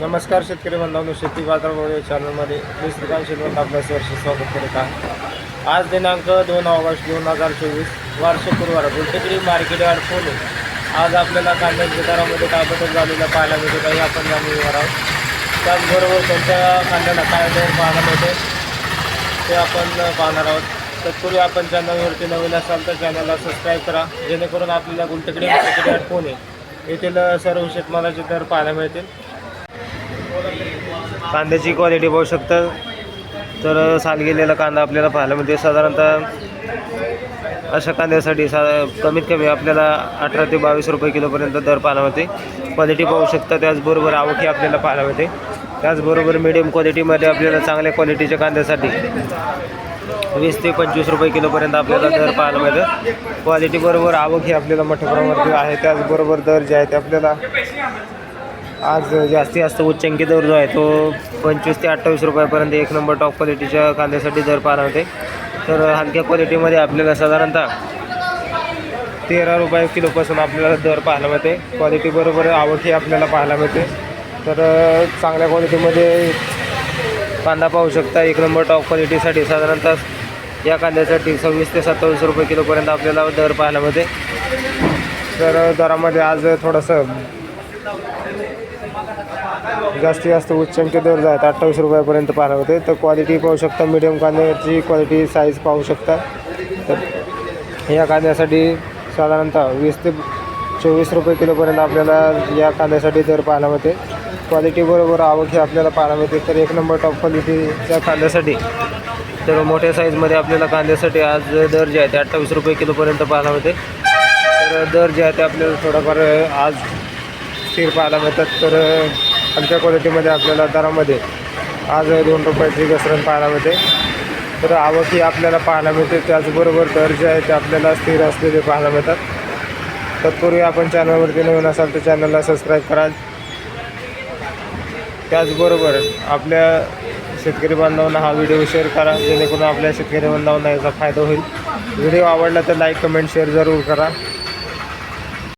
नमस्कार शेतकरी बांधवांनो शेती बाजारमुळे चॅनलमध्ये मी श्रीकांत शिलवंत आपल्या वर्ष स्वागत करत आहे. आज दिनांक दोन ऑगस्ट दोन हजार चोवीस वार्षिक गुरुवार गुलटेकडी मार्केट यार्ड पुणे. आज आपल्याला कांद्याच्या दरामध्ये काय बदल झालेला पाहायला मिळतो काही आपण जाणून घेणार आहोत. त्याचबरोबर कोणत्या कांद्याला काय दर पाहायला मिळते ते आपण पाहणार आहोत. तत्पूर्वी आपण चॅनलवरती नवीन असाल तर चॅनलला सबस्क्राईब करा. जेणेकरून आपल्याला गुलटेकडी मार्केट यार्ड पुणे येथील सर्व शेतमालाचे दर पाहायला मिळतील. कांद्याची क्वालिटी पाहू शकता. तर साल गेलेला कांदा आपल्याला पाहायला मिळते साधारणतः अशा कांद्यासाठी सा कमीत कमी आपल्याला अठरा ते बावीस रुपये किलोपर्यंत दर पाहायला मिळते क्वालिटी पाहू शकता. त्याचबरोबर आवकी आपल्याला पाहायला मिळते. त्याचबरोबर मिडियम क्वालिटीमध्ये आपल्याला चांगल्या क्वालिटीच्या कांद्यासाठी वीस ते पंचवीस रुपये किलोपर्यंत आपल्याला दर पाहायला मिळतं क्वालिटीबरोबर आवक ही आपल्याला मोठ्या प्रमाणात आहे. त्याचबरोबर दर जे आहे ते आपल्याला आज जास्तीत जास्त उच्चांकी दर जो आहे. तो पंचवीस ते अठ्ठावीस रुपयापर्यंत एक नंबर टॉप क्वालिटीच्या कांद्यासाठी दर पाहायला होते. तर हलक्या क्वालिटीमध्ये आपल्याला साधारणतः तेरा रुपये किलोपासून आपल्याला दर पाहायला मिळते. क्वालिटीबरोबर आवडही आपल्याला पाहायला मिळते. तर चांगल्या क्वालिटीमध्ये कांदा पाहू शकता. एक नंबर टॉप क्वालिटीसाठी साधारणतः या कांद्यासाठी सव्वीस ते सत्तावीस रुपये किलोपर्यंत आपल्याला दर पाहायला मिळते. तर दरामध्ये आज थोडंसं जास्तीत जास्त उच्चांकी दर जो आहेत अठ्ठावीस रुपयापर्यंत पाहायला होते. तर क्वालिटी पाहू शकता मिडियम कांद्याची क्वालिटी साईज पाहू शकता. तर या कांद्यासाठी साधारणतः वीस ते चोवीस रुपये किलोपर्यंत आपल्याला या कांद्यासाठी दर पाहायला मिळते. क्वालिटी बरोबर आवक ही आपल्याला पाहायला मिळते. तर एक नंबर टॉप क्वालिटीच्या कांद्यासाठी तर मोठ्या साईजमध्ये आपल्याला कांद्यासाठी आज दर जे आहे ते अठ्ठावीस रुपये किलोपर्यंत पाहायला मिळते. तर दर जे आहे ते आपल्याला थोडाफार आज स्थिर पाहायला मिळतात. तर हलक्या क्वालिटीमध्ये आपल्याला दरामध्ये आज दोन रुपयाची घसरण पाहायला मिळते. तर आवकी आपल्याला पाहायला मिळते. त्याचबरोबर दर जे आहे ते आपल्याला स्थिर असलेले पाहायला मिळतात. तत्पूर्वी आपण चॅनलवरती नवीन असाल तर चॅनलला सबस्क्राईब करा त्याचबरोबर आपल्या शेतकरी बांधवांना हा व्हिडिओ शेअर करा. जेणेकरून आपल्या शेतकरी बांधवांना याचा फायदा होईल. व्हिडिओ आवडला तर लाईक कमेंट शेअर जरूर करा.